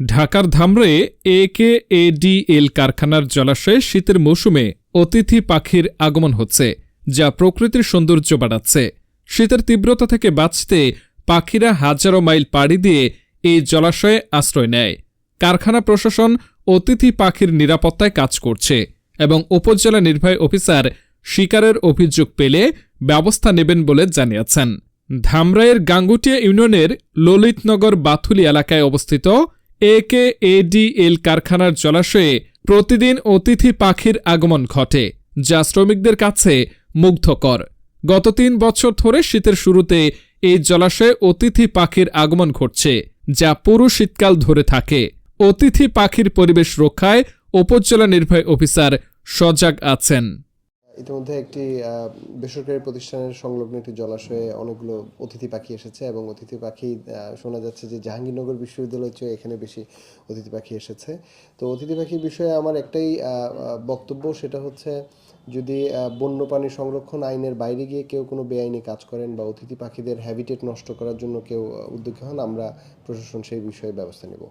ঢাকার ধামরে এ কে A D এল কারখানার জলাশয়ে শীতের মৌসুমে অতিথি পাখির আগমন হচ্ছে, যা প্রকৃতির সৌন্দর্য বাড়াচ্ছে। শীতের তীব্রতা থেকে বাঁচতে পাখিরা হাজারো মাইল পাড়ি দিয়ে এই জলাশয়ে আশ্রয় নেয়। কারখানা প্রশাসন অতিথি পাখির নিরাপত্তায় কাজ করছে এবং উপজেলা নির্বাহী অফিসার শিকারের অভিযোগ পেলে ব্যবস্থা নেবেন বলে জানিয়েছেন। ধামরাইয়ের গাঙ্গুটিয়া ইউনিয়নের ললিতনগর বাথুলি এলাকায় অবস্থিত এ কে এডিএল কারখানার জলাশয়ে প্রতিদিন অতিথি পাখির আগমন ঘটে, যা শ্রমিকদের কাছে মুগ্ধকর। গত তিন বছর ধরে শীতের শুরুতে এই জলাশয়ে অতিথি পাখির আগমন ঘটছে, যা পুরো শীতকাল ধরে থাকে। অতিথি পাখির পরিবেশ রক্ষায় উপজেলা নির্বাহী অফিসার সজাগ আছেন। ইতিমধ্যে একটি বেসরকারি প্রতিষ্ঠানের সংলগ্ন একটি জলাশয়ে অনেকগুলো অতিথি পাখি এসেছে এবং অতিথি পাখি শোনা যাচ্ছে যে জাহাঙ্গীরনগর বিশ্ববিদ্যালয়ের চেয়ে এখানে বেশি অতিথি পাখি এসেছে। তো অতিথি পাখির বিষয়ে আমার একটাই বক্তব্য সেটা হচ্ছে যদি বন্যপ্রাণী সংরক্ষণ আইনের বাইরে গিয়ে কেউ কোনো বেআইনি কাজ করেন বা অতিথি পাখিদের হ্যাবিটেট নষ্ট করার জন্য কেউ উদ্যোগী হন, আমরা প্রশাসন সেই বিষয়ে ব্যবস্থা নেব।